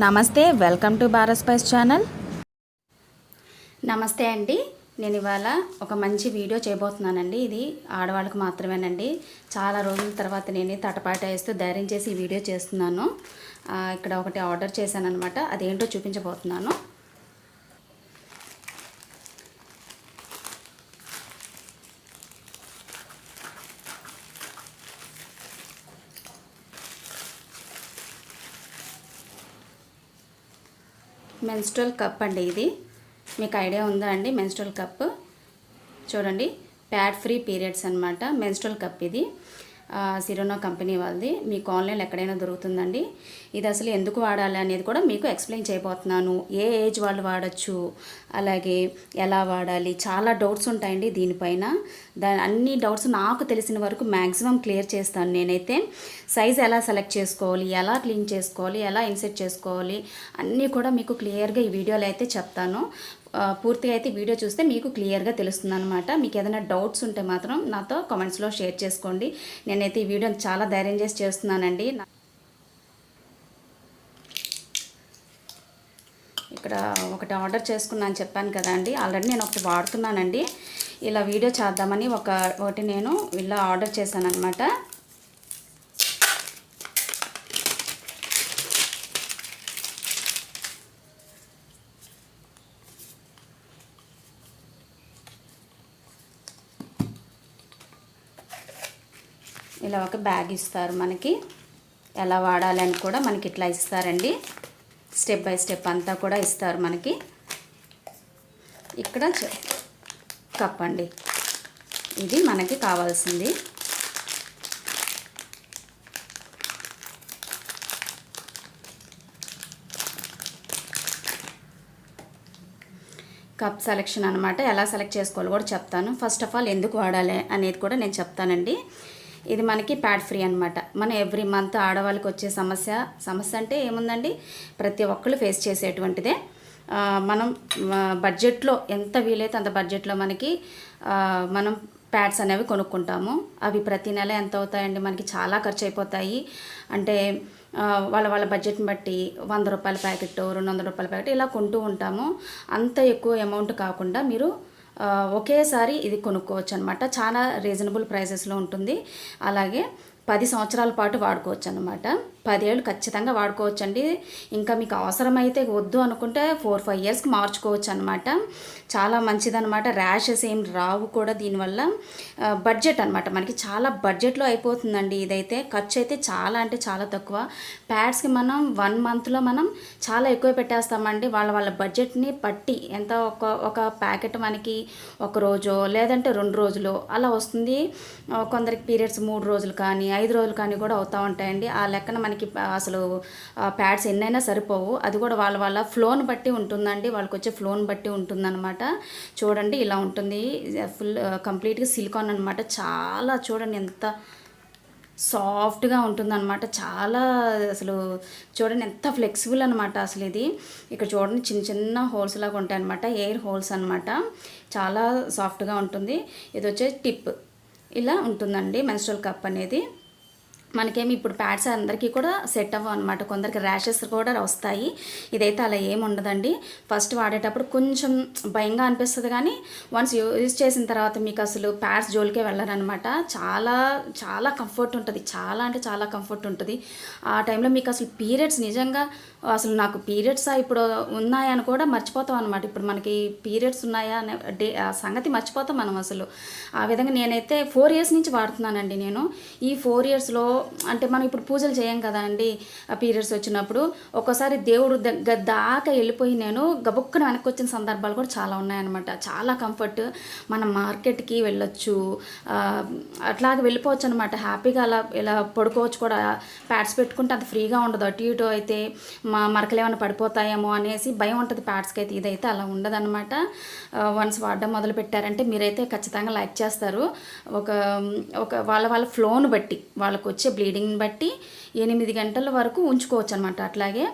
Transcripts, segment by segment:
నమస్తే welcome to Bharat spice channel. నమస్తే అండి. నేను ఇవాళ ఒక మంచి వీడియో చేయబోతున్నానండి. ఇది ఆడవాళ్ళకి మాత్రమేనండి. చాలా రోజుల తర్వాత నేను తటపాట వేస్తూ ధైర్యం చేసి ఈ వీడియో చేస్తున్నాను. ఇక్కడ ఒకటి ఆర్డర్ చేశాను అనమాట అదేంటో చూపించబోతున్నాను. మెన్స్ట్రల్ కప్ అండి ఇది. మీకు ఐడియా ఉందా అండి? మెన్స్ట్రల్ కప్ చూడండి. ప్యాడ్ ఫ్రీ పీరియడ్స్ అనమాట మెన్స్ట్రల్ కప్ ఇది. సిరోనా కంపెనీ వాళ్ళది. మీకు ఆన్లైన్లో ఎక్కడైనా దొరుకుతుందండి. ఇది అసలు ఎందుకు వాడాలి అనేది కూడా మీకు ఎక్స్ప్లెయిన్ చేయబోతున్నాను. ఏ ఏజ్ వాళ్ళు వాడచ్చు అలాగే ఎలా వాడాలి చాలా డౌట్స్ ఉంటాయండి దీనిపైన. దాని అన్ని డౌట్స్ నాకు తెలిసిన వరకు మ్యాక్సిమం క్లియర్ చేస్తాను నేనైతే. సైజ్ ఎలా సెలెక్ట్ చేసుకోవాలి ఎలా క్లీన్ చేసుకోవాలి ఎలా ఇన్సెట్ చేసుకోవాలి అన్నీ కూడా మీకు క్లియర్గా ఈ వీడియోలో అయితే చెప్తాను. పూర్తిగా అయితే వీడియో చూస్తే మీకు క్లియర్గా తెలుస్తుంది అనమాట మీకు ఏదైనా డౌట్స్ ఉంటే మాత్రం నాతో కామెంట్స్లో షేర్ చేసుకోండి. నేనైతే ఈ వీడియోని చాలా ధైర్యం చేసి చేస్తున్నానండి. ఇక్కడ ఒకటి ఆర్డర్ చేసుకున్నాను చెప్పాను కదా అండి. ఆల్రెడీ నేను ఒకటి వాడుతున్నానండి. ఇలా వీడియో చేద్దామని ఒక ఒకటి నేను ఇలా ఆర్డర్ చేశాను అనమాట ఇలా ఒక బ్యాగ్ ఇస్తారు మనకి. ఎలా వాడాలని కూడా మనకి ఇట్లా ఇస్తారండి. స్టెప్ బై స్టెప్ అంతా కూడా ఇస్తారు మనకి. ఇక్కడ కప్ అండి. ఇది మనకి కావాల్సింది. కప్ సెలెక్షన్ అనమాట ఎలా సెలెక్ట్ చేసుకోవాలో కూడా చెప్తాను. ఫస్ట్ ఆఫ్ ఆల్ ఎందుకు వాడాలి అనేది కూడా నేను చెప్తానండి. ఇది మనకి ప్యాడ్ ఫ్రీ అనమాట మనం ఎవ్రీ మంత్ ఆడవాళ్ళకి వచ్చే సమస్య సమస్య అంటే ఏముందండి? ప్రతి ఒక్కళ్ళు ఫేస్ చేసేటువంటిదే. మనం బడ్జెట్లో ఎంత వీలైతే అంత బడ్జెట్లో మనకి మనం ప్యాడ్స్ అనేవి కొనుక్కుంటాము. అవి ప్రతి నెల ఎంత అవుతాయండి? మనకి చాలా ఖర్చు అయిపోతాయి అంటే వాళ్ళ వాళ్ళ బడ్జెట్ని బట్టి వంద రూపాయల ప్యాకెట్ రెండు వందల రూపాయల ప్యాకెట్ ఇలా కొంటూ ఉంటాము. అంత ఎక్కువ అమౌంట్ కాకుండా మీరు ఒకేసారి ఇది కొనుక్కోవచ్చు అనమాట చాలా రీజనబుల్ ప్రైసెస్లో ఉంటుంది. అలాగే పది సంవత్సరాల పాటు వాడుకోవచ్చు అనమాట పదేళ్ళు ఖచ్చితంగా వాడుకోవచ్చండి. ఇంకా మీకు అవసరమైతే వద్దు అనుకుంటే ఫోర్ ఫైవ్ ఇయర్స్కి మార్చుకోవచ్చు అనమాట చాలా మంచిదనమాట ర్యాషెస్ ఏం రావు కూడా దీనివల్ల. బడ్జెట్ అనమాట మనకి చాలా బడ్జెట్లో అయిపోతుందండి ఇదైతే. ఖర్చు అయితే చాలా అంటే చాలా తక్కువ. ప్యాడ్స్కి మనం వన్ మంత్లో మనం చాలా ఎక్కువ పెట్టేస్తామండి. వాళ్ళ వాళ్ళ బడ్జెట్ని పట్టి ఎంత ఒక ఒక ప్యాకెట్ మనకి ఒక రోజు లేదంటే రెండు రోజులు అలా వస్తుంది. కొందరికి పీరియడ్స్ మూడు రోజులు కానీ ఐదు రోజులు కానీ కూడా అవుతూ ఉంటాయండి. ఆ లెక్కన మనకి అసలు ప్యాడ్స్ ఎన్నైనా సరిపోవు. అది కూడా వాళ్ళ వాళ్ళ ఫ్లోని బట్టి ఉంటుందండి. వాళ్ళకి వచ్చే ఫ్లోని బట్టి ఉంటుందన్నమాట. చూడండి ఇలా ఉంటుంది. ఫుల్ కంప్లీట్గా సిలికాన్ అనమాట చాలా చూడండి ఎంత సాఫ్ట్గా ఉంటుందన్నమాట. చాలా అసలు చూడండి ఎంత ఫ్లెక్సిబుల్ అనమాట అసలు ఇది. ఇక్కడ చూడండి చిన్న చిన్న హోల్స్ లాగా ఉంటాయన్నమాట. ఎయిర్ హోల్స్ అనమాట చాలా సాఫ్ట్గా ఉంటుంది. ఇది వచ్చే టిప్. ఇలా ఉంటుందండి. మెన్స్ట్రల్ కప్ అనేది. మనకేమి ఇప్పుడు ప్యాడ్స్ అందరికీ కూడా సెట్ అవ్వవు అనమాట కొందరికి ర్యాషెస్ కూడా వస్తాయి. ఇదైతే అలా ఏమి ఉండదండి. ఫస్ట్ వాడేటప్పుడు కొంచెం భయంగా అనిపిస్తుంది కానీ వన్స్ యూజ్ చేసిన తర్వాత మీకు అసలు ప్యాడ్స్ జోలికే వెళ్ళరనమాట చాలా చాలా కంఫర్ట్ ఉంటుంది. చాలా అంటే చాలా కంఫర్ట్ ఉంటుంది. ఆ టైంలో మీకు అసలు పీరియడ్స్ నిజంగా అసలు నాకు పీరియడ్స్ ఇప్పుడు ఉన్నాయని కూడా మర్చిపోతాం అనమాట ఇప్పుడు మనకి పీరియడ్స్ ఉన్నాయా అనే డే ఆ సంగతి మర్చిపోతాం మనం అసలు. ఆ విధంగా నేనైతే ఫోర్ ఇయర్స్ నుంచి వాడుతున్నానండి నేను. ఈ ఫోర్ ఇయర్స్లో అంటే మనం ఇప్పుడు పూజలు చేయం కదా అండి ఆ పీరియడ్స్ వచ్చినప్పుడు. ఒక్కోసారి దేవుడు దగ్గర దాకా వెళ్ళిపోయి నేను గబుక్కున వెనక్కి వచ్చిన సందర్భాలు కూడా చాలా ఉన్నాయన్నమాట. చాలా కంఫర్ట్ మనం మార్కెట్కి వెళ్ళొచ్చు. అట్లాగే వెళ్ళిపోవచ్చు అనమాట హ్యాపీగా అలా ఇలా పడుకోవచ్చు కూడా. ప్యాడ్స్ పెట్టుకుంటే అంత ఫ్రీగా ఉండదు. అటు ఇటు అయితే మా మరకలు ఏమైనా పడిపోతాయేమో అనేసి భయం ఉంటుంది ప్యాడ్స్కి అయితే ఇదైతే అలా ఉండదన్నమాట. వన్స్ వాడడం మొదలు పెట్టారంటే మీరైతే ఖచ్చితంగా లైక్ చేస్తారు. ఒక ఒక వాళ్ళ వాళ్ళ ఫ్లోను బట్టి వాళ్ళకు వచ్చే బ్లీడింగ్ని బట్టి ఎనిమిది గంటల వరకు ఉంచుకోవచ్చు అనమాట అట్లాగే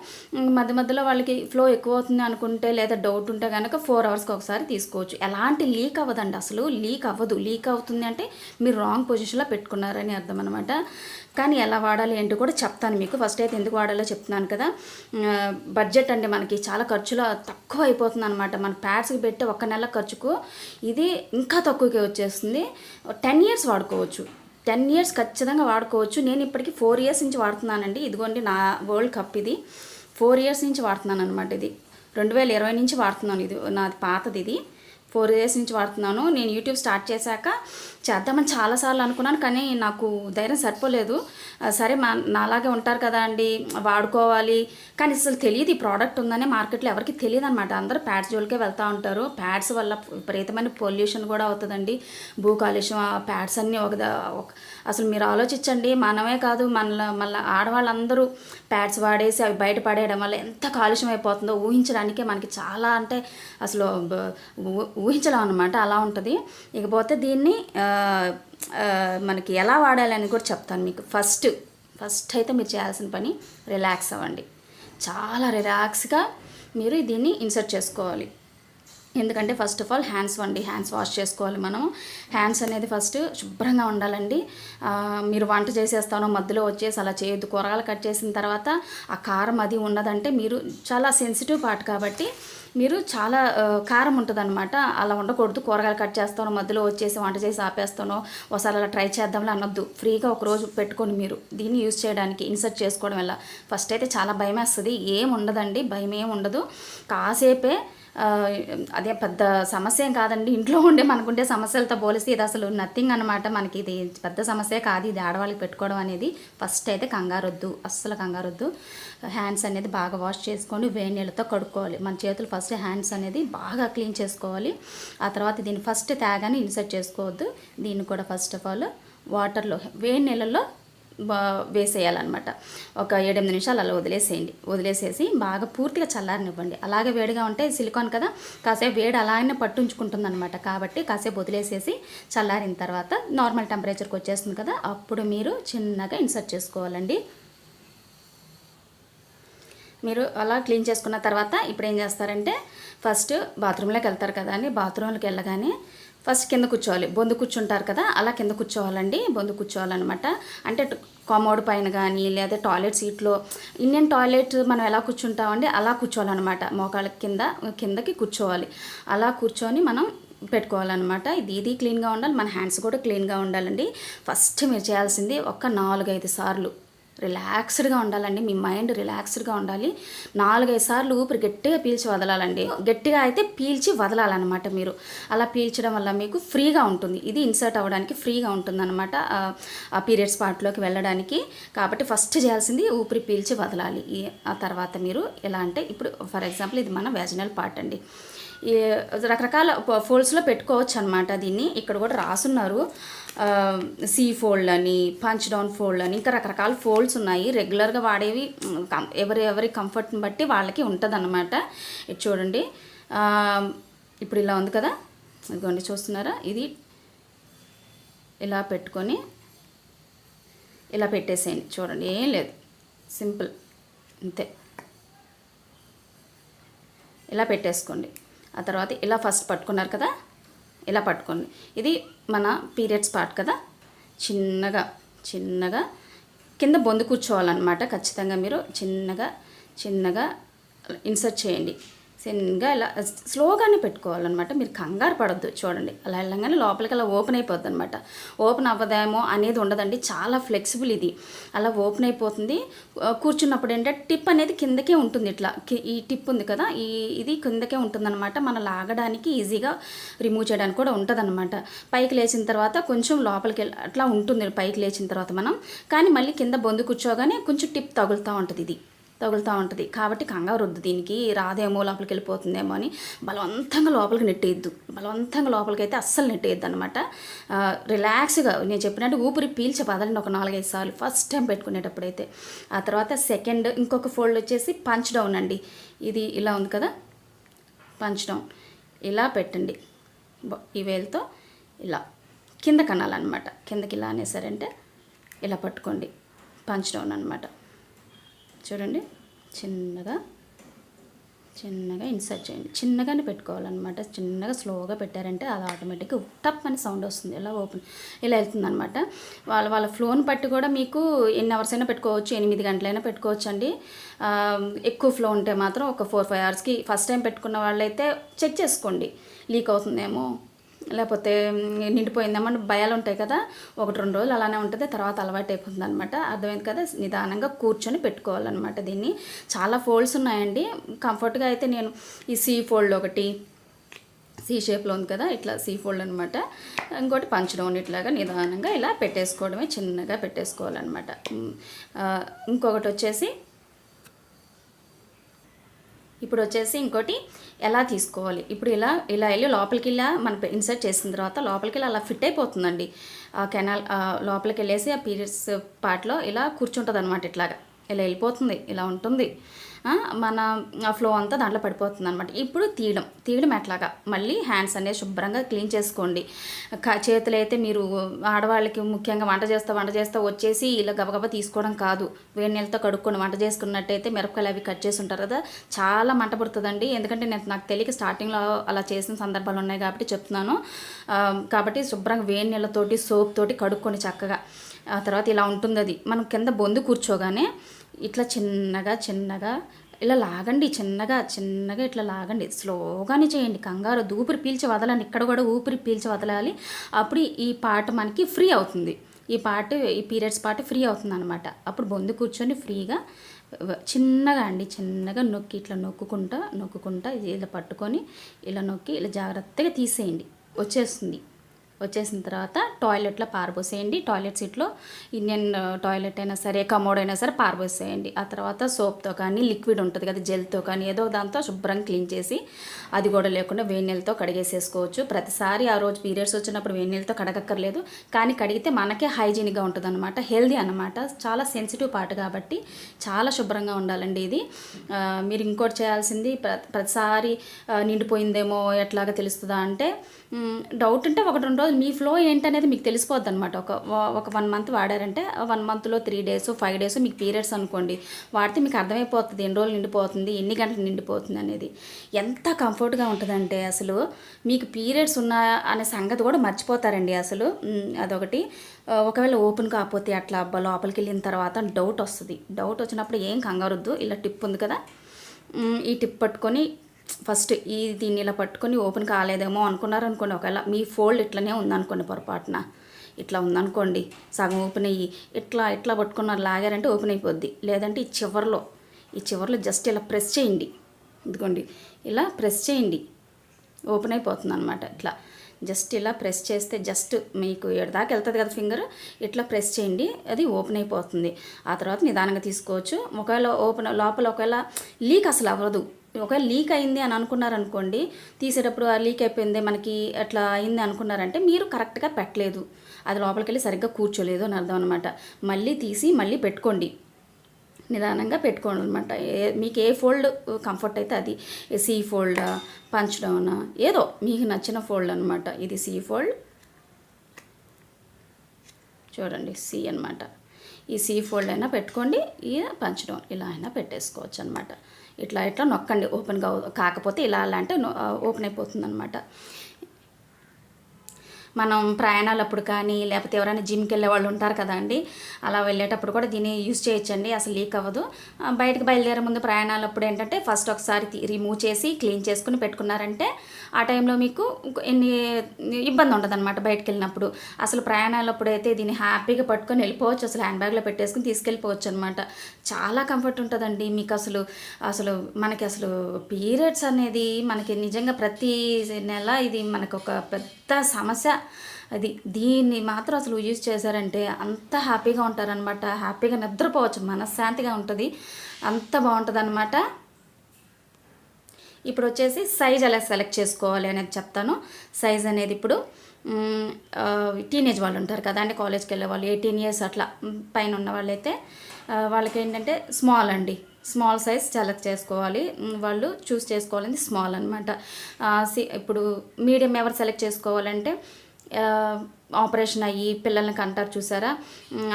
మధ్య మధ్యలో వాళ్ళకి ఫ్లో ఎక్కువ అవుతుంది అనుకుంటే లేదా డౌట్ ఉంటే కనుక ఫోర్ అవర్స్కి ఒకసారి తీసుకోవచ్చు. ఎలాంటి లీక్ అవ్వదండి అసలు. లీక్ అవ్వదు. లీక్ అవుతుంది అంటే మీరు రాంగ్ పొజిషన్లో పెట్టుకున్నారని అర్థం అనమాట కానీ ఎలా వాడాలి ఏంటో కూడా చెప్తాను మీకు. ఫస్ట్ అయితే ఎందుకు వాడాలో చెప్తున్నాను కదా. బడ్జెట్ అండి మనకి చాలా ఖర్చులో తక్కువ అయిపోతుంది అనమాట మన ప్యాడ్స్కి పెట్టే ఒక్క నెల ఖర్చుకు ఇది ఇంకా తక్కువకే వచ్చేస్తుంది. టెన్ ఇయర్స్ వాడుకోవచ్చు. టెన్ ఇయర్స్ ఖచ్చితంగా వాడుకోవచ్చు. నేను ఇప్పటికి ఫోర్ ఇయర్స్ నుంచి వాడుతున్నానండి. ఇదిగోండి నా వరల్డ్ కప్ ఇది. ఫోర్ ఇయర్స్ నుంచి వాడుతున్నాను అనమాట ఇది. రెండు వేల ఇరవై నుంచి వాడుతున్నాను ఇది. నాది పాతది ఇది. ఫోర్ ఇయర్స్ నుంచి వాడుతున్నాను. నేను యూట్యూబ్ స్టార్ట్ చేశాక చేద్దామని చాలాసార్లు అనుకున్నాను కానీ నాకు ధైర్యం సరిపోలేదు. సరే మా నాలాగే ఉంటారు కదా అండి వాడుకోవాలి. కానీ అసలు తెలియదు ఈ ప్రోడక్ట్ ఉందని మార్కెట్లో ఎవరికి తెలియదు అనమాట అందరూ ప్యాడ్స్ జోలికే వెళ్తూ ఉంటారు. ప్యాడ్స్ వల్ల విపరీతమైన పొల్యూషన్ కూడా అవుతుందండి. భూ కాలుష్యం ఆ ప్యాడ్స్ అన్నీ ఒక అసలు మీరు ఆలోచించండి మనమే కాదు మన మళ్ళీ ఆడవాళ్ళందరూ ప్యాడ్స్ వాడేసి అవి బయట పడేయడం వల్ల ఎంత కాలుష్యం అయిపోతుందో ఊహించడానికే మనకి చాలా అంటే అసలు బ- ఊహించలేం అనమాట అలా ఉంటుంది. ఇకపోతే దీన్ని మనకి ఎలా వాడాలని కూడా చెప్తాను మీకు. ఫస్ట్ ఫస్ట్ అయితే మీరు చేయాల్సిన పని రిలాక్స్ అవ్వండి. చాలా రిలాక్స్గా మీరు దీన్ని ఇన్సర్ట్ చేసుకోవాలి. ఎందుకంటే ఫస్ట్ ఆఫ్ ఆల్ హ్యాండ్స్ వండి హ్యాండ్స్ వాష్ చేసుకోవాలి మనం హ్యాండ్స్ అనేది ఫస్ట్ శుభ్రంగా ఉండాలండి. మీరు వంట చేసేస్తానో మధ్యలో వచ్చేసి అలా చేయొద్దు కూరగాయలు కట్ చేసిన తర్వాత ఆ కారం అది ఉన్నదంటే మీరు చాలా సెన్సిటివ్ పార్ట్ కాబట్టి మీరు చాలా కారం ఉంటుందన్నమాట. అలా ఉండకూడదు. కూరగాయలు కట్ చేస్తానో మధ్యలో వచ్చేసి వంట చేసి ఆపేస్తానో ఒకసారి అలా ట్రై చేద్దాంలే అనొద్దు. ఫ్రీగా ఒక రోజు పెట్టుకొని మీరు. దీన్ని యూజ్ చేయడానికి ఇన్సర్ట్ చేసుకోవడం వల్ల. ఫస్ట్ అయితే చాలా భయం వేస్తుంది ఏం ఉండదండి. భయం ఏం ఉండదు. కాసేపే అదే పెద్ద సమస్య ఏం కాదండి. ఇంట్లో ఉండే మనకుండే సమస్యలతో పోలిస్తే ఇది అసలు నథింగ్ అనమాట మనకి ఇది పెద్ద సమస్య కాదు. ఇది ఆడవాళ్ళకి పెట్టుకోవడం అనేది ఫస్ట్ అయితే కంగారొద్దు. అస్సలు కంగారొద్దు. హ్యాండ్స్ అనేది బాగా వాష్ చేసుకొని వేడి నీళ్ళతో కడుక్కోవాలి. మన చేతులు ఫస్ట్ హ్యాండ్స్ అనేది బాగా క్లీన్ చేసుకోవాలి. ఆ తర్వాత దీన్ని ఫస్ట్ తేగానే ఇన్సర్ట్ చేసుకోవద్దు. దీన్ని కూడా ఫస్ట్ ఆఫ్ ఆల్ వాటర్లో వేడి నీళ్ళల్లో వేసేయాలన్నమాట. ఒక ఏడెనిమిది నిమిషాలు అలా వదిలేసేయండి. వదిలేసేసి బాగా పూర్తిగా చల్లారనివ్వండి. అలాగే వేడిగా ఉంటే సిలికాన్ కదా కాసేపు వేడి అలానే పట్టుంచుకుంటుంది అనమాట కాబట్టి కాసేపు వదిలేసేసి చల్లారిన తర్వాత నార్మల్ టెంపరేచర్కి వచ్చేస్తుంది కదా అప్పుడు మీరు చిన్నగా ఇన్సర్ట్ చేసుకోవాలండి. మీరు అలా క్లీన్ చేసుకున్న తర్వాత ఇప్పుడు ఏం చేస్తారంటే ఫస్ట్ బాత్రూంలోకి వెళ్తారు కదా అండి. బాత్రూంలోకి వెళ్ళగానే ఫస్ట్ కింద కూర్చోవాలి. బొందు కూర్చుంటారు కదా అలా కింద కూర్చోవాలండి. బొందు కూర్చోవాలన్నమాట. అంటే కామోడ్ పైన కానీ లేదా టాయిలెట్ సీట్లో ఇండియన్ టాయిలెట్ మనం ఎలా కూర్చుంటామండి అలా కూర్చోవాలన్నమాట. మోకాళ్ళ కింద కిందకి కూర్చోవాలి. అలా కూర్చొని మనం పెట్టుకోవాలన్నమాట. ఇది ఇది క్లీన్గా ఉండాలి. మన హ్యాండ్స్ కూడా క్లీన్గా ఉండాలండి. ఫస్ట్ మీరు చేయాల్సింది ఒక నాలుగైదు సార్లు. రిలాక్స్డ్గా ఉండాలండి. మీ మైండ్ రిలాక్స్డ్గా ఉండాలి. నాలుగైదు సార్లు ఊపిరి గట్టిగా పీల్చి వదలాలండి. గట్టిగా అయితే పీల్చి వదలాలన్నమాట మీరు. అలా పీల్చడం వల్ల మీకు ఫ్రీగా ఉంటుంది. ఇది ఇన్సర్ట్ అవ్వడానికి ఫ్రీగా ఉంటుంది అనమాట ఆ పీరియడ్స్ పార్ట్లోకి వెళ్ళడానికి. కాబట్టి ఫస్ట్ చేయాల్సింది ఊపిరి పీల్చి వదలాలి. ఆ తర్వాత మీరు ఎలా అంటే ఇప్పుడు ఫర్ ఎగ్జాంపుల్ ఇది మన వ్యాజినల్ పార్ట్ అండి. రకరకాల ఫోల్డ్స్లో పెట్టుకోవచ్చు అనమాట దీన్ని. ఇక్కడ కూడా రాసున్నారు. సీ ఫోల్డ్ అని పంచ్ డౌన్ ఫోల్డ్ అని ఇంకా రకరకాల ఫోల్డ్స్ ఉన్నాయి. రెగ్యులర్గా వాడేవి కం- ఎవరి ఎవరి కంఫర్ట్ని బట్టి వాళ్ళకి ఉంటుంది అనమాట ఇది చూడండి. ఇప్పుడు ఇలా ఉంది కదా. ఇదిగోండి చూస్తున్నారా? ఇది ఇలా పెట్టుకొని ఇలా పెట్టేసేయండి. చూడండి ఏం లేదు. సింపుల్ అంతే. ఇలా పెట్టేసుకోండి. ఆ తర్వాత ఇలా ఫస్ట్ పట్టుకున్నారు కదా? ఇలా పట్టుకోండి. ఇది మన పీరియడ్స్ పార్ట్ కదా? చిన్నగా చిన్నగా కింద బొందు కూర్చోవాలన్నమాట. ఖచ్చితంగా మీరు చిన్నగా చిన్నగా ఇన్సర్ట్ చేయండి. సిన్గా ఇలా స్లోగానే పెట్టుకోవాలన్నమాట. మీరు కంగారు పడద్దు చూడండి. అలా వెళ్ళగానే లోపలికి అలా ఓపెన్ అయిపోద్ది అనమాట ఓపెన్ అవ్వదేమో అనేది ఉండదండి. చాలా ఫ్లెక్సిబుల్ ఇది. అలా ఓపెన్ అయిపోతుంది. కూర్చున్నప్పుడు ఏంటంటే టిప్ అనేది కిందకే ఉంటుంది ఇట్లా. ఈ టిప్ ఉంది కదా ఈ ఇది కిందకే ఉంటుందన్నమాట. మనం లాగడానికి ఈజీగా రిమూవ్ చేయడానికి కూడా ఉంటుందన్నమాట. పైకి లేచిన తర్వాత కొంచెం లోపలికి వెళ్ళి అట్లా ఉంటుంది. పైకి లేచిన తర్వాత మనం. కానీ మళ్ళీ కింద బొందు కూర్చోగానే కొంచెం టిప్ తగులుతూ ఉంటుంది ఇది. తగులుతూ ఉంటుంది. కాబట్టి కంగారు వద్దు. దీనికి రాదేమో లోపలికి వెళ్ళిపోతుందేమో అని బలవంతంగా లోపలికి నెట్టేయద్దు. బలవంతంగా లోపలికి అయితే అస్సలు నెట్టేయద్దు అనమాట రిలాక్స్గా నేను చెప్పినట్టు ఊపిరి పీల్చి వదలండి ఒక నాలుగైదు సార్లు ఫస్ట్ టైం పెట్టుకునేటప్పుడైతే. ఆ తర్వాత సెకండ్ ఇంకొక ఫోల్డ్ వచ్చేసి పంచ్ డౌన్ అండి. ఇది ఇలా ఉంది కదా? Punch down. ఇలా పెట్టండి. ఈ వేలతో ఇలా. కింద కనాలన్నమాట. కిందకి ఇలా అనేసారంటే ఇలా పట్టుకోండి. పంచ్ డౌన్ అనమాట చూడండి. చిన్నగా చిన్నగా ఇన్సర్ట్ చేయండి. చిన్నగానే పెట్టుకోవాలన్నమాట. చిన్నగా స్లోగా పెట్టారంటే అది ఆటోమేటిక్గా టప్ అని సౌండ్ వస్తుంది. ఇలా ఓపెన్ ఇలా వెళ్తుందనమాట వాళ్ళ వాళ్ళ ఫ్లోని బట్టి కూడా మీకు ఎన్ని అవర్స్ అయినా పెట్టుకోవచ్చు. ఎనిమిది గంటలైనా పెట్టుకోవచ్చు అండి ఎక్కువ ఫ్లో ఉంటే మాత్రం ఒక ఫోర్ ఫైవ్ అవర్స్కి ఫస్ట్ టైం పెట్టుకున్న వాళ్ళైతే చెక్ చేసుకోండి. లీక్ అవుతుందేమో. లేకపోతే మ్, నిండిపోయిందేమో అని భయాలు ఉంటాయి కదా. ఒకటి రెండు రోజులు అలానే ఉంటుంది. తర్వాత అలవాటు అయిపోతుంది అనమాట అర్థమైంది కదా? నిదానంగా కూర్చొని పెట్టుకోవాలన్నమాట దీన్ని. చాలా ఫోల్డ్స్ ఉన్నాయండి. కంఫర్ట్గా అయితే నేను ఈ సీ ఫోల్డ్ ఒకటి సీ షేప్లో ఉంది కదా? ఇట్లా సీ ఫోల్డ్ అనమాట ఇంకోటి పంచ్ డౌన్ ఇట్లాగా నిదానంగా ఇలా పెట్టేసుకోవడమే చిన్నగా పెట్టేసుకోవాలన్నమాట. ఇంకొకటి వచ్చేసి ఇప్పుడు వచ్చేసి ఇంకోటి ఎలా తీసుకోవాలి? ఇప్పుడు ఇలా ఇలా వెళ్ళి లోపలికి ఇలా మనం ఇన్సర్ట్ చేసిన తర్వాత లోపలికి వెళ్ళి అలా ఫిట్ అయిపోతుందండి. ఆ కెనాల్ లోపలికి వెళ్ళేసి ఆ పీరియడ్స్ పార్ట్లో ఇలా కూర్చుంటుంది అనమాట ఇట్లాగా. ఇలా వెళ్ళిపోతుంది ఇలా ఉంటుంది. మన ఆ ఫ్లో అంతా దాంట్లో పడిపోతుంది అనమాట ఇప్పుడు తీయడం. తీయడం ఎట్లాగా? మళ్ళీ హ్యాండ్స్ అనేది శుభ్రంగా క్లీన్ చేసుకోండి. చేతులైతే చేతులు అయితే మీరు ఆడవాళ్ళకి ముఖ్యంగా వంట చేస్తా వంట చేస్తా వచ్చేసి ఇలా గబగబా తీసుకోవడం కాదు. వేడి నీళ్ళతో కడుక్కొని వంట చేసుకున్నట్టయితే మిరపకాయలు అవి కట్ చేసి ఉంటారు కదా. చాలా మంట పడుతుందండి. ఎందుకంటే నేను నాకు తెలియక స్టార్టింగ్లో అలా చేసిన సందర్భాలు ఉన్నాయి కాబట్టి చెప్తున్నాను. కాబట్టి శుభ్రంగా వేడి నీళ్ళతోటి సోప్ తోటి కడుక్కొని చక్కగా. ఆ తర్వాత ఇలా ఉంటుంది అది మనం కింద బొందు కూర్చోగానే ఇట్లా చిన్నగా చిన్నగా ఇలా లాగండి చిన్నగా చిన్నగా ఇట్లా లాగండి. స్లోగానే చేయండి. కంగారు ఊపిరి పీల్చి వదలండి. ఇక్కడ కూడా ఊపిరి పీల్చి వదలాలి. అప్పుడు ఈ పాట మనకి ఫ్రీ అవుతుంది. ఈ పాట ఈ పీరియడ్స్ పాట ఫ్రీ అవుతుంది అనమాట అప్పుడు బొందు కూర్చొని ఫ్రీగా. చిన్నగా అండి. చిన్నగా నొక్కి ఇట్లా నొక్కుకుంటా నొక్కుకుంటా ఇలా పట్టుకొని ఇలా నొక్కి ఇలా జాగ్రత్తగా తీసేయండి. వచ్చేస్తుంది. వచ్చేసిన తర్వాత టాయిలెట్లో పారబోసేయండి. టాయిలెట్ సీట్లో ఇండియన్ టాయిలెట్ అయినా సరే కమోడ్ అయినా సరే పారబోసేయండి. ఆ తర్వాత సోప్తో కానీ లిక్విడ్ ఉంటుంది కదా జెల్తో కానీ ఏదో దాంతో శుభ్రం క్లీన్ చేసి అది కూడా లేకుండా వేడి నీళ్ళతో కడిగేసేసుకోవచ్చు. ప్రతిసారి ఆ రోజు పీరియడ్స్ వచ్చినప్పుడు వేడి నీళ్ళతో కడగక్కర్లేదు. కానీ కడిగితే మనకే హైజీనిక్గా ఉంటుంది అనమాట హెల్దీ అనమాట చాలా సెన్సిటివ్ పార్ట్ కాబట్టి చాలా శుభ్రంగా ఉండాలండి ఇది. మీరు ఇంకోటి చేయాల్సింది ప్ర ప్రతిసారి నిండిపోయిందేమో ఎట్లాగా తెలుస్తుందా అంటే డౌట్ అంటే ఒకటి రెండు రోజులు. మీ ఫ్లో ఏంటనేది మీకు తెలిసిపోద్ది అనమాట ఒక ఒక వన్ మంత్ వాడారంటే వన్ మంత్లో త్రీ డేస్ ఫైవ్ డేస్ మీకు పీరియడ్స్ అనుకోండి. వాడితే మీకు అర్థమైపోతుంది ఎన్ని రోజులు నిండిపోతుంది ఎన్ని గంటలు నిండిపోతుంది అనేది. ఎంత కంఫర్ట్గా ఉంటుందంటే అసలు మీకు పీరియడ్స్ ఉన్నాయా అనే సంగతి కూడా మర్చిపోతారండి అసలు. అదొకటి. ఒకవేళ ఓపెన్ కాకపోతే అట్లా అబ్బా లోపలికి వెళ్ళిన తర్వాత డౌట్ వస్తుంది. డౌట్ వచ్చినప్పుడు ఏం కంగారొద్దు. ఇలా టిప్ ఉంది కదా. ఈ టిప్ పట్టుకొని ఫస్ట్ ఈ దీన్ని ఇలా పట్టుకొని ఓపెన్ కాలేదేమో అనుకున్నారు అనుకోండి. ఒకవేళ మీ ఫోల్డ్ ఇట్లనే ఉందనుకోండి పొరపాటున. ఇట్లా ఉందనుకోండి. సగం ఓపెన్ అయ్యి ఇట్లా ఇట్లా పట్టుకున్నారు లాగారంటే ఓపెన్ అయిపోద్ది. లేదంటే ఈ చివర్లో ఈ చివర్లో జస్ట్ ఇలా ప్రెస్ చేయండి. ఇదిగోండి. ఇలా ప్రెస్ చేయండి. ఓపెన్ అయిపోతుంది అనమాట ఇట్లా. జస్ట్ ఇలా ప్రెస్ చేస్తే జస్ట్ మీకు ఎడదాకా వెళ్తుంది కదా ఫింగర్. ఇట్లా ప్రెస్ చేయండి. అది ఓపెన్ అయిపోతుంది. ఆ తర్వాత నిదానంగా తీసుకోవచ్చు. ఒకవేళ ఓపెన్ లోపల ఒకవేళ లీక్ అసలు అవ్వదు. ఒకవేళ లీక్ అయింది అని అనుకున్నారనుకోండి తీసేటప్పుడు ఆ లీక్ అయిపోయింది మనకి అట్లా అయింది అనుకున్నారంటే మీరు కరెక్ట్గా పెట్టలేదు. అది లోపలికి వెళ్ళి సరిగ్గా కూర్చోలేదు అని అర్థం అనమాట మళ్ళీ తీసి మళ్ళీ పెట్టుకోండి. నిదానంగా పెట్టుకోండి అనమాట ఏ మీకు ఏ ఫోల్డ్ కంఫర్ట్ అయితే అది. సీ ఫోల్డ్ పంచ్ డౌన్ ఏదో మీకు నచ్చిన ఫోల్డ్ అనమాట ఇది సీ ఫోల్డ్. చూడండి సి అన్నమాట. ఈ సీ ఫోల్డ్ అయినా పెట్టుకోండి ఈ పంచ్ డౌన్ ఇలా అయినా పెట్టేసుకోవచ్చు అనమాట ఇట్లా ఇట్లా నొక్కండి ఓపెన్గా కాకపోతే ఇలా అలా అంటే ఓపెన్ అయిపోతుంది అనమాట మనం ప్రయాణాలప్పుడు కానీ లేకపోతే ఎవరైనా జిమ్కి వెళ్ళే వాళ్ళు ఉంటారు కదండి అలా వెళ్ళేటప్పుడు కూడా దీన్ని యూజ్ చేయొచ్చండి అసలు లీక్ అవ్వదు. బయటకు బయలుదేరే ముందు ప్రయాణాలప్పుడు ఏంటంటే ఫస్ట్ ఒకసారి రిమూవ్ చేసి క్లీన్ చేసుకుని పెట్టుకున్నారంటే ఆ టైంలో మీకు ఎన్ని ఇబ్బంది ఉండదు అనమాట బయటకు వెళ్ళినప్పుడు అసలు ప్రయాణాలప్పుడు అయితే దీన్ని హ్యాపీగా పట్టుకొని వెళ్ళిపోవచ్చు అసలు హ్యాండ్ బ్యాగ్లో పెట్టేసుకుని తీసుకెళ్ళిపోవచ్చు అనమాట చాలా కంఫర్ట్ ఉంటుందండి మీకు అసలు అసలు మనకి అసలు పీరియడ్స్ అనేది మనకి నిజంగా ప్రతి నెల ఇది మనకు ఒక పెద్ద సమస్య. అది దీన్ని మాత్రం అసలు యూజ్ చేశారంటే అంత హ్యాపీగా ఉంటారనమాట హ్యాపీగా నిద్రపోవచ్చు మనశ్శాంతిగా ఉంటుంది. అంత బాగుంటుంది అనమాట ఇప్పుడు వచ్చేసి సైజ్ ఎలా సెలెక్ట్ చేసుకోవాలి అనేది చెప్తాను. సైజ్ అనేది ఇప్పుడు టీనేజ్ వాళ్ళు ఉంటారు కదా అంటే కాలేజ్కి వెళ్ళే వాళ్ళు ఎయిటీన్ ఇయర్స్ అట్లా పైన ఉన్న వాళ్ళైతే వాళ్ళకి ఏంటంటే స్మాల్ అండి. స్మాల్ సైజ్ సెలెక్ట్ చేసుకోవాలి. వాళ్ళు చూస్ చేసుకోవాలని స్మాల్ అనమాట ఇప్పుడు మీడియం ఎవరు సెలెక్ట్ చేసుకోవాలంటే ఆపరేషన్ అయ్యి పిల్లల్ని కంటారు చూసారా?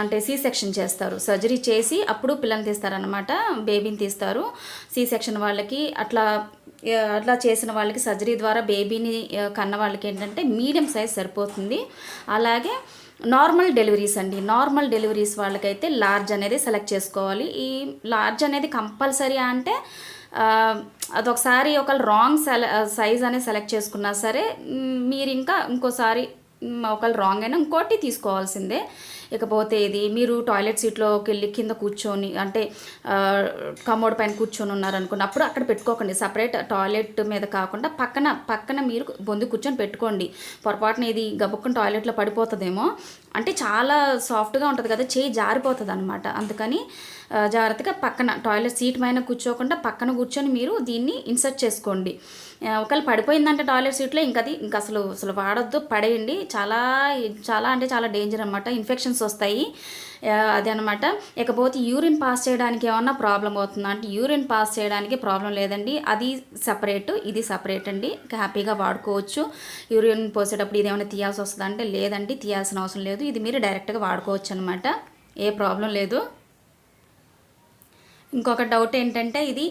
అంటే సీ సెక్షన్ చేస్తారు. సర్జరీ చేసి అప్పుడు పిల్లల్ని తీస్తారనమాట బేబీని తీస్తారు. సీ సెక్షన్ వాళ్ళకి అట్లా అట్లా చేసిన వాళ్ళకి సర్జరీ ద్వారా బేబీని కన్న వాళ్ళకి ఏంటంటే మీడియం సైజ్ సరిపోతుంది. అలాగే నార్మల్ డెలివరీస్ అండి. నార్మల్ డెలివరీస్ వాళ్ళకైతే లార్జ్ అనేది సెలెక్ట్ చేసుకోవాలి. ఈ లార్జ్ అనేది కంపల్సరీ అంటే అదొకసారి ఒకళ్ళు రాంగ్ సెల సైజ్ అనేది సెలెక్ట్ చేసుకున్నా సరే మీరు ఇంకా ఇంకోసారి ఒకవేళ ఒకళ్ళు రాంగ్ అయినా ఇంకోటి తీసుకోవాల్సిందే. ఇకపోతే ఇది మీరు టాయిలెట్ సీట్లోకి వెళ్ళి కింద కూర్చొని అంటే కమోడ్ పైన కూర్చొని ఉన్నారనుకోండి అప్పుడు అక్కడ పెట్టుకోకండి. సపరేట్ టాయిలెట్ మీద కాకుండా పక్కన పక్కన మీరు బొందు కూర్చొని పెట్టుకోండి. పొరపాటున ఇది గబుక్కుని టాయిలెట్లో పడిపోతుందేమో. అంటే చాలా సాఫ్ట్గా ఉంటుంది కదా చేయి జారిపోతుంది అనమాట అందుకని జాగ్రత్తగా పక్కన టాయిలెట్ సీట్ పైన కూర్చోకుండా పక్కన కూర్చొని మీరు దీన్ని ఇన్సర్ట్ చేసుకోండి. ఒకవేళ పడిపోయిందంటే టాయిలెట్ సీట్లో ఇంకా అది ఇంకా అసలు అసలు వాడొద్దు పడేయండి. చాలా చాలా అంటే చాలా డేంజర్ అనమాట ఇన్ఫెక్షన్స్ వస్తాయి. అది అనమాట ఇకపోతే యూరిన్ పాస్ చేయడానికి ఏమన్నా ప్రాబ్లం అవుతుందా? అంటే యూరిన్ పాస్ చేయడానికి ప్రాబ్లం లేదండి. అది సపరేట్ ఇది సపరేట్ అండి. హ్యాపీగా వాడుకోవచ్చు. యూరిన్ పోసేటప్పుడు ఇది ఏమైనా తీయాల్సి వస్తుందా అంటే లేదండి. తీయాల్సిన అవసరం లేదు. ఇది మీరు డైరెక్ట్గా వాడుకోవచ్చు అనమాట ఏ ప్రాబ్లం లేదు. ఇంకొక డౌట్ ఏంటంటే ఇది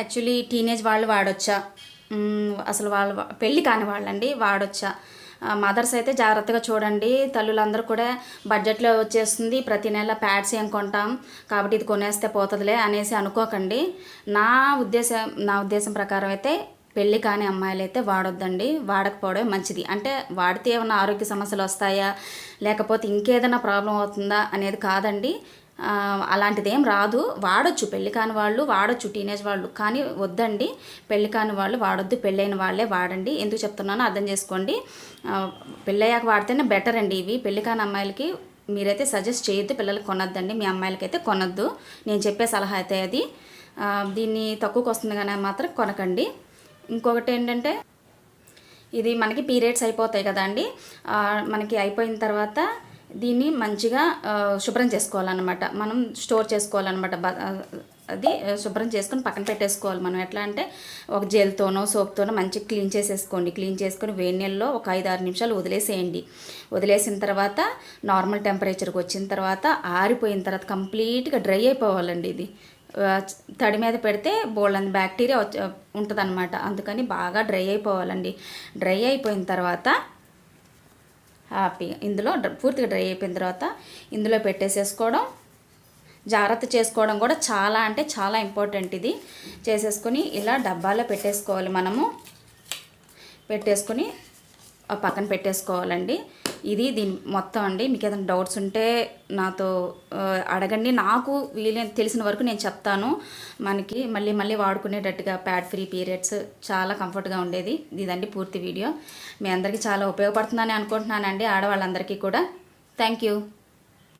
యాక్చువల్లీ టీనేజ్ వాళ్ళు వాడొచ్చా? అసలు వాళ్ళు పెళ్ళి కాని వాళ్ళండి వాడొచ్చా. మదర్స్ అయితే జాగ్రత్తగా చూడండి. తల్లులందరూ కూడా బడ్జెట్లో వచ్చేస్తుంది. ప్రతి నెల ప్యాడ్స్ ఏం కొంటాం. కాబట్టి ఇది కొనేస్తే పోతుందిలే అనేసి అనుకోకండి. నా ఉద్దేశం నా ఉద్దేశం ప్రకారం అయితే పెళ్ళి కాని అమ్మాయిలు అయితే వాడొద్దండి. వాడకపోవడం మంచిది. అంటే వాడితే ఏమైనా ఆరోగ్య సమస్యలు వస్తాయా? లేకపోతే ఇంకేదైనా ప్రాబ్లం అవుతుందా అనేది కాదండి. అలాంటిది ఏం రాదు. వాడొచ్చు పెళ్ళి కాని వాళ్ళు వాడొచ్చు టీనేజ్ వాళ్ళు కానీ వద్దండి. పెళ్ళి కాని వాళ్ళు వాడొద్దు పెళ్ళైన వాళ్ళే వాడండి. ఎందుకు చెప్తున్నానో అర్థం చేసుకోండి. పెళ్ళయ్యాక వాడితేనే బెటర్ అండి ఇవి. పెళ్ళి కాని అమ్మాయిలకి మీరైతే సజెస్ట్ చేయొద్దు పిల్లలకి కొనొద్దండి. మీ అమ్మాయిలకైతే కొనొద్దు. నేను చెప్పే సలహా అయితే అది. దీన్ని తక్కువకు వస్తుంది కానీ మాత్రం కొనకండి. ఇంకొకటి ఏంటంటే ఇది మనకి పీరియడ్స్ అయిపోతాయి కదండి. మనకి అయిపోయిన తర్వాత దీన్ని మంచిగా శుభ్రం చేసుకోవాలన్నమాట. మనం స్టోర్ చేసుకోవాలన్నమాట. అది శుభ్రం చేసుకొని పక్కన పెట్టేసుకోవాలి మనం. ఎట్లా అంటే ఒక జెల్తోనో సోప్తోనో మంచిగా క్లీన్ చేసేసుకోండి. క్లీన్ చేసుకొని వేడి నీళ్ళలో ఒక ఐదు ఆరు నిమిషాలు వదిలేసేయండి. వదిలేసిన తర్వాత నార్మల్ టెంపరేచర్కి వచ్చిన తర్వాత ఆరిపోయిన తర్వాత కంప్లీట్గా డ్రై అయిపోవాలండి ఇది. తడి మీద పెడితే బోల్డ్ బ్యాక్టీరియా ఉంటుంది అనమాట అందుకని బాగా డ్రై అయిపోవాలండి. డ్రై అయిపోయిన తర్వాత హ్యాపీగా ఇందులో డ్ర- పూర్తిగా డ్రై అయిపోయిన తర్వాత ఇందులో పెట్టేసేసుకోవడం జాగ్రత్త చేసుకోవడం కూడా చాలా అంటే చాలా ఇంపార్టెంట్ ఇది. చేసేసుకొని ఇలా డబ్బాలో పెట్టేసుకోవాలి మనము. పెట్టేసుకొని ఆ పక్కన పెట్టేసుకోవాలండి. ఇది దీని మొత్తం అండి. మీకు ఏదైనా డౌట్స్ ఉంటే నాతో అడగండి. నాకు వీలైన తెలిసిన వరకు నేను చెప్తాను. మనకి మళ్ళీ మళ్ళీ వాడుకునేటట్టుగా ప్యాడ్ ఫ్రీ పీరియడ్స్ చాలా కంఫర్ట్గా ఉండేది. ఇదండి పూర్తి వీడియో. మీ అందరికీ చాలా ఉపయోగపడుతుందని అనుకుంటున్నానండి. ఆడవాళ్ళందరికీ కూడా. Thank you.